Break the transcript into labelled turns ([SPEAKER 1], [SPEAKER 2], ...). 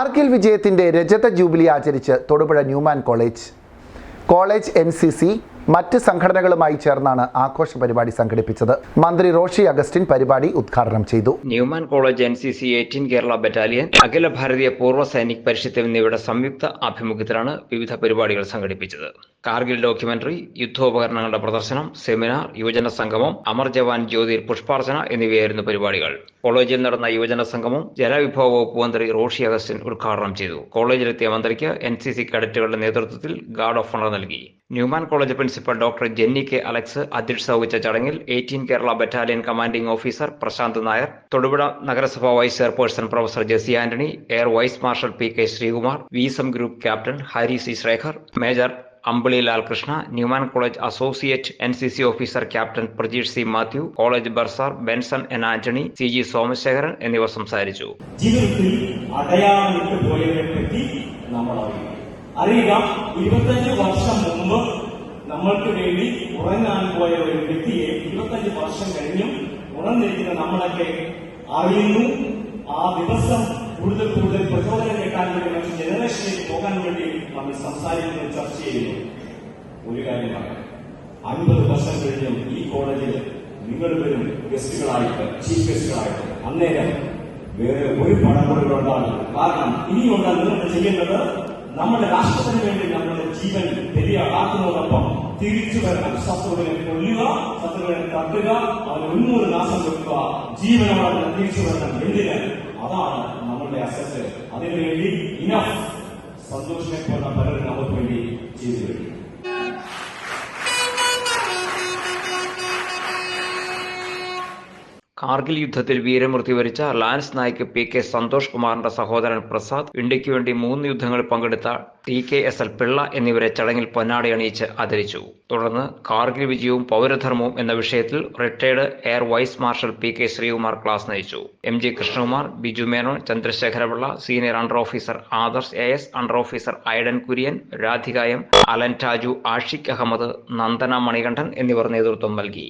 [SPEAKER 1] കാർഗിൽ വിജയത്തിന്റെ രജത jubilee ആചരിച്ച് Thodupuzha Newman College. College N C C മറ്റ് സംഘടനകളുമായി ചേർന്നാണ് ആഘോഷ പരിപാടി സംഘടിപ്പിച്ചത്. മന്ത്രി റോഷി അഗസ്റ്റിൻ പരിപാടി ഉദ്ഘാടനം ചെയ്തു.
[SPEAKER 2] Newman College N C C eighteen Kerala battalion Akhila Bharatiya Poorva Sainik പരിഷത്ത് എന്നിവയുടെ സംയുക്ത ആഭിമുഖ്യത്തിലാണ് വിവിധ പരിപാടികൾ സംഘടിപ്പിച്ചത്. കാർഗിൽ ഡോക്യുമെന്ററി യുദ്ധോപകരണങ്ങളുടെ പ്രദർശനം സെമിനാർ യുവജന സംഗമം അമർ ജവാൻ ജ്യോതിർ പുഷ്പാർച്ചന എന്നിവയായിരുന്നു പരിപാടികൾ. കോളേജിൽ നടന്ന യുവജന സംഗമം ജലവിഭവ വകുപ്പ് മന്ത്രി റോഷി അഗസ്റ്റിൻ ഉദ്ഘാടനം ചെയ്തു. കോളേജിലെത്തിയ മന്ത്രിക്ക് എൻ സി സി കേഡറ്റുകളുടെ നേതൃത്വത്തിൽ ഗാർഡ് ഓഫ് ഓണർ നൽകി. Newman College principal doctor Jenny K Alex അധ്യക്ഷത വഹിച്ച ചടങ്ങിൽ eighteen Kerala battalion commanding officer Prashanth Nair Thodupuzha നഗരസഭാ vice chairperson professor Jessy Antony air vice marshal P K Sreekumar വിസം group captain Hari C Sekhar major Ambili Lalkrishna Newman College associate N C C officer captain Prajeesh C Mathew college bursar Benson N Antony C G Somasekharan എന്നിവർ സംസാരിച്ചു.
[SPEAKER 3] ജീവിതത്തിൽ അടയാളം നമ്മൾ അറിയുക അറിയുക ഇരുപത്തഞ്ച് വർഷം മുമ്പ് നമ്മൾക്ക് വേണ്ടി ഉറങ്ങാൻ പോയ ഒരു വ്യക്തിയെ ഇരുപത്തഞ്ച് വർഷം കഴിഞ്ഞും ഉണർന്നിരിക്കുന്ന നമ്മളൊക്കെ അറിയുന്നു. ആ ദിവസം കൂടുതൽ കൂടുതൽ പ്രചോദനം കിട്ടാൻ വേണ്ടി മറ്റു ജനറേഷനിലേക്ക് പോകാൻ വേണ്ടി നമ്മൾ സംസാരിക്കുന്നു ചർച്ച ചെയ്യുന്നു ഒരു കാര്യമാണ് അൻപത് വർഷം കഴിഞ്ഞും ഈ കോളേജിൽ നിങ്ങൾ വരും ഗസ്റ്റുകളായിട്ട് ചീഫ് ഗസ്റ്റുകളായിട്ട്. അന്നേരം വേറെ ഒരു പണം കൊണ്ടുണ്ടാകും കാരണം ഇനിയുള്ള ചെയ്യേണ്ടത്? നമ്മുടെ രാഷ്ട്രത്തിന് വേണ്ടി നമ്മുടെ ജീവൻ ബലിയാക്കുന്നതോടൊപ്പം തിരിച്ചു വരണം. ശത്രുവിനെ കൊല്ലുക ശത്രുവിനെ തട്ടുക അവന് ഉന്മൂല നാശം കൊടുക്കുക ജീവനോടെ തിരിച്ചു വരണം. എന്തിന്? അതാണ് നമ്മളുടെ അസറ്റ് അതിനുവേണ്ടി ഇനഫ് സന്തോഷിനെ പോലെ പലരും നമുക്ക് വേണ്ടി ചെയ്തു വരും
[SPEAKER 2] കാർഗിൽ യുദ്ധത്തിൽ വീരമൃത്യു വരിച്ച lance Naik P K Santhosh കുമാറിന്റെ സഹോദരൻ പ്രസാദ് ഇന്ത്യയ്ക്ക് വേണ്ടി മൂന്ന് യുദ്ധങ്ങളിൽ പങ്കെടുത്ത T K S L Pillai എന്നിവരെ ചടങ്ങിൽ പൊന്നാടി അണിയിച്ച് ആദരിച്ചു. തുടർന്ന് കാർഗിൽ വിജയവും പൗരധർമ്മവും എന്ന വിഷയത്തിൽ retired air vice marshal P K Sreekumar class നയിച്ചു. M G Krishnakumar Biju Menon Chandrasekharapillai senior under officer Adarsh A S under officer Aiden Kurian രാധികായം Allen Raju Ashiq Ahmed Nandana Manikandan എന്നിവർ നേതൃത്വം നൽകി.